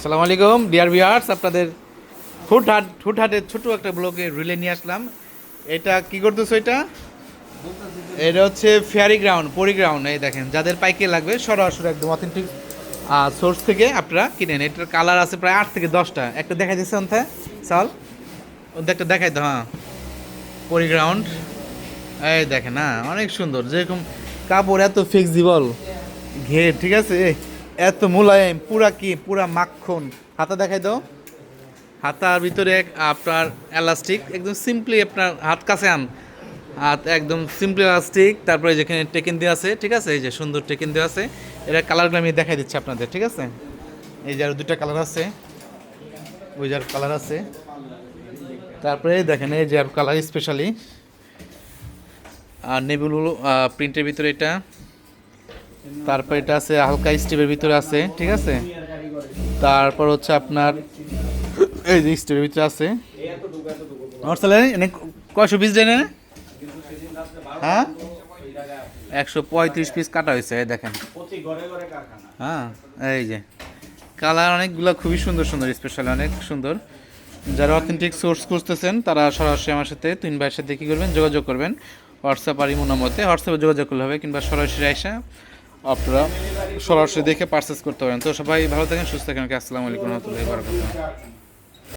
আসসালামু আলাইকুম dear viewers আপনাদের হুটহাট হুটহাটের ছোট একটা ব্লকে রিলে নিয়ে আসলাম। এটা কি করতেছো এটা? এটা হচ্ছে ফেয়ারি গ্রাউন্ড পরি গ্রাউন্ড এই দেখেন, যাদের পাইকে লাগবে, সরাসরি একদম অথেন্টিক সোর্স থেকে আপনারা কিনেন এটার কালার আছে প্রায় আট থেকে দশটা। একটা দেখাই দিচ্ছে অন্থে চাল ওদের একটা দেখাই তো হ্যাঁ। পরি গ্রাউন্ড এই দেখেন হ্যাঁ অনেক সুন্দর। যেরকম কাপড় এত ফ্লেক্সিবল ঘের, ঠিক আছে? এত মোলায়েম, পুরা কি? পুরা মাখন। হাতা দেখাই দাও। হাতার ভিতরে আপনার এলাস্টিক একদম সিম্পলি আপনার হাত কাছে আন। হাত একদম সিম্পলি এলাস্টিক তারপরে যেখানে টেকেন দেওয়া আছে, ঠিক আছে? এই যে সুন্দর টেকেন দেওয়া আছে এটা কালারগুলো আমি দেখাই দিচ্ছি আপনাদের, ঠিক আছে? এই যে আর দুটা কালার আছে, ওই যার কালার আছে। তারপরে দেখেন, এই যে কালার স্পেশালি আর নেবুল প্রিন্টের ভিতরে এটা। তারপর এটা আছে হালকা স্টিভের ভিতরে আছে ঠিক আছে? তারপর হচ্ছে আপনার এই যে স্টিভের ভিতরে আছে। আমার কয়শো পিস দেন? হ্যাঁ? একশো পঁয়ত্রিশ পিস কাটা হয়েছে দেখেন। হ্যাঁ এই যে। কালার অনেকগুলো খুবই সুন্দর সুন্দর স্পেশাল অনেক সুন্দর। যারা অথেন্টিক সোর্স খুঁজতেছেন তারা সরাসরি আমার সাথে তিন ভাইয়ের সাথে কী করবেন? যোগাযোগ করবেন। হোয়াটসঅ্যাপ আর ইমো নম্বরতে হোয়াটসঅ্যাপে যোগাযোগ করলে হবে কিংবা সরাসরি এসে আপনারা সরাসরি দেখে পারচেস করতে পারেন। তো সবাই ভালো থাকেন, সুস্থ থাকেন। আসসালামু আলাইকুম রহমতুল্লাহ বারাকাতুহু।